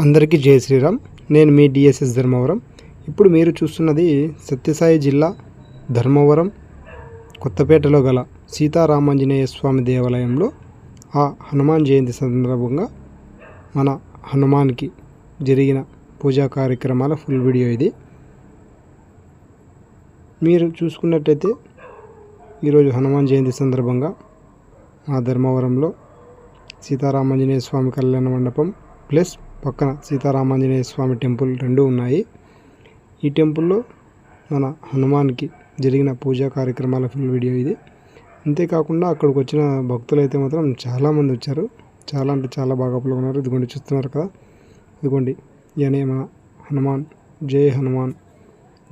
అందరికీ జయ శ్రీరామ్. నేను మీ డిఎస్ఎస్ ధర్మవరం. ఇప్పుడు మీరు చూస్తున్నది సత్యసాయి జిల్లా ధర్మవరం కొత్తపేటలో గల సీతారామాంజనేయ స్వామి దేవాలయంలో ఆ హనుమాన్ జయంతి సందర్భంగా మన హనుమాన్కి జరిగిన పూజా కార్యక్రమాల ఫుల్ వీడియో ఇది. మీరు చూసుకున్నట్టయితే ఈరోజు హనుమాన్ జయంతి సందర్భంగా మా ధర్మవరంలో సీతారామాంజనేయ స్వామి కళ్యాణ మండపం ప్లస్ పక్కన సీతారామాంజనేయ స్వామి టెంపుల్ రెండు ఉన్నాయి. ఈ టెంపుల్లో మన హనుమాన్కి జరిగిన పూజా కార్యక్రమాల ఫుల్ వీడియో ఇది. అంతేకాకుండా అక్కడికి వచ్చిన భక్తులు అయితే మాత్రం చాలామంది వచ్చారు. చాలా అంటే చాలా బాగా ఉన్నారు ఇదిగోండి చూస్తున్నారు కదా. ఇదిగోండి ఈయనే మన హనుమాన్. జై హనుమాన్.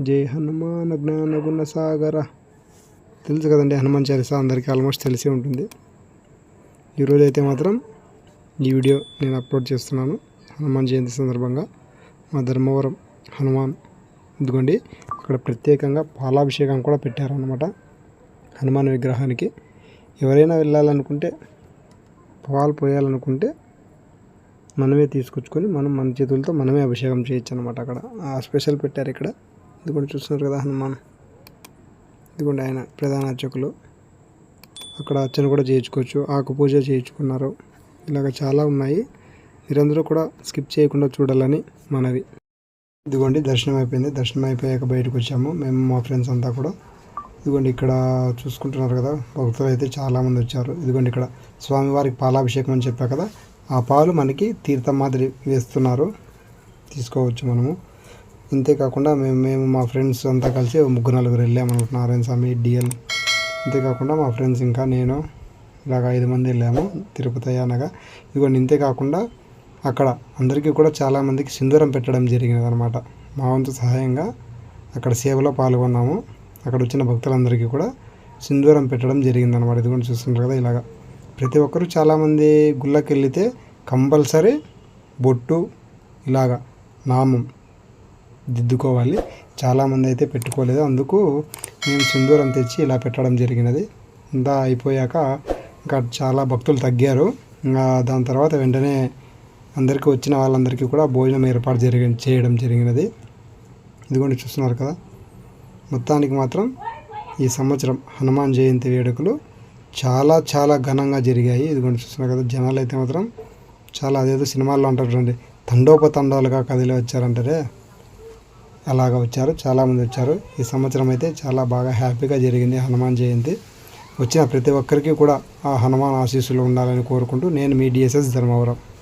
జై హనుమాన్ జ్ఞాన గుణ సాగర. తెలుసు కదండి హనుమాన్ చాలీస? అందరికీ ఆల్మోస్ట్ తెలిసే ఉంటుంది. ఈరోజైతే అయితే మాత్రం ఈ వీడియో నేను అప్లోడ్ చేస్తున్నాను. హనుమాన్ జయంతి సందర్భంగా మా ధర్మవరం హనుమాన్ ఇదిగోండి అక్కడ ప్రత్యేకంగా పాలాభిషేకం కూడా పెట్టారనమాట హనుమాన్ విగ్రహానికి. ఎవరైనా వెళ్ళాలనుకుంటే పాలు పోయాలనుకుంటే మనమే తీసుకొచ్చుకొని మనం మన చేతులతో మనమే అభిషేకం చేయొచ్చు అనమాట అక్కడ. ఆ స్పెషల్ పెట్టారు ఇక్కడ. ఇదిగోండి చూస్తున్నారు కదా హనుమాన్. ఇదిగోండి ఆయన ప్రధాన అర్చకులు. అక్కడ అర్చన కూడా చేయించుకోవచ్చు ఆకు పూజ చేయించుకున్నారు. ఇలాగ చాలా ఉన్నాయి. మీరందరూ కూడా స్కిప్ చేయకుండా చూడాలని మనవి. ఇదిగోండి దర్శనం అయిపోయింది. దర్శనం అయిపోయాక బయటకు వచ్చాము. మేము మా ఫ్రెండ్స్ అంతా కూడా. ఇదిగోండి ఇక్కడ చూసుకుంటున్నారు కదా భక్తులు అయితే చాలామంది వచ్చారు. ఇదిగోండి ఇక్కడ స్వామివారికి పాలాభిషేకం అని చెప్పా కదా ఆ పాలు మనకి తీర్థం మాదిరి వేస్తున్నారు. తీసుకోవచ్చు మనము. ఇంతేకాకుండా మేము మేము మా ఫ్రెండ్స్ అంతా కలిసి ముగ్గురు నలుగురు వెళ్ళాము నారాయణ స్వామి డిఎల్. అంతేకాకుండా మా ఫ్రెండ్స్ ఇంకా నేను ఇలాగ ఐదు మంది వెళ్ళాము. తిరుపతి అనగా ఇదిగోండి ఇంతేకాకుండా అక్కడ అందరికీ కూడా చాలామందికి సింధూరం పెట్టడం జరిగింది అనమాట మా వంతు సహాయంగా అక్కడ సేవలో పాల్గొన్నాము. అక్కడ వచ్చిన భక్తులందరికీ కూడా సింధూరం పెట్టడం జరిగిందనమాట ఇది కూడా చూస్తున్నారు కదా ఇలాగా. ప్రతి ఒక్కరూ చాలామంది గుళ్ళకి వెళితే కంపల్సరీ బొట్టు ఇలాగా నామం దిద్దుకోవాలి. చాలామంది అయితే పెట్టుకోలేదు. అందుకు మేము సింధూరం తెచ్చి ఇలా పెట్టడం జరిగినది. ఇంత అయిపోయాక ఇంకా చాలా భక్తులు తగ్గారు. ఇంకా దాని తర్వాత వెంటనే అందరికీ వచ్చిన వాళ్ళందరికీ కూడా భోజనం ఏర్పాటు జరిగి చేయడం జరిగినది. ఇదిగోండి చూస్తున్నారు కదా. మొత్తానికి మాత్రం ఈ సంవత్సరం హనుమాన్ జయంతి వేడుకలు చాలా చాలా ఘనంగా జరిగాయి. ఇదిగోండి చూస్తున్నారు కదా. జనాలు అయితే మాత్రం చాలా అదేదో సినిమాల్లో అంటారు చూడండి. తండోపతండాలుగా కదిలి వచ్చారంటారే. అలాగా వచ్చారు. చాలామంది వచ్చారు. ఈ సంవత్సరం అయితే చాలా బాగా హ్యాపీగా జరిగింది హనుమాన్ జయంతి. వచ్చిన ప్రతి ఒక్కరికి కూడా ఆ హనుమాన్ ఆశీస్సులు ఉండాలని కోరుకుంటూ నేను మీ డిఎస్ఎస్ ధర్మవరం.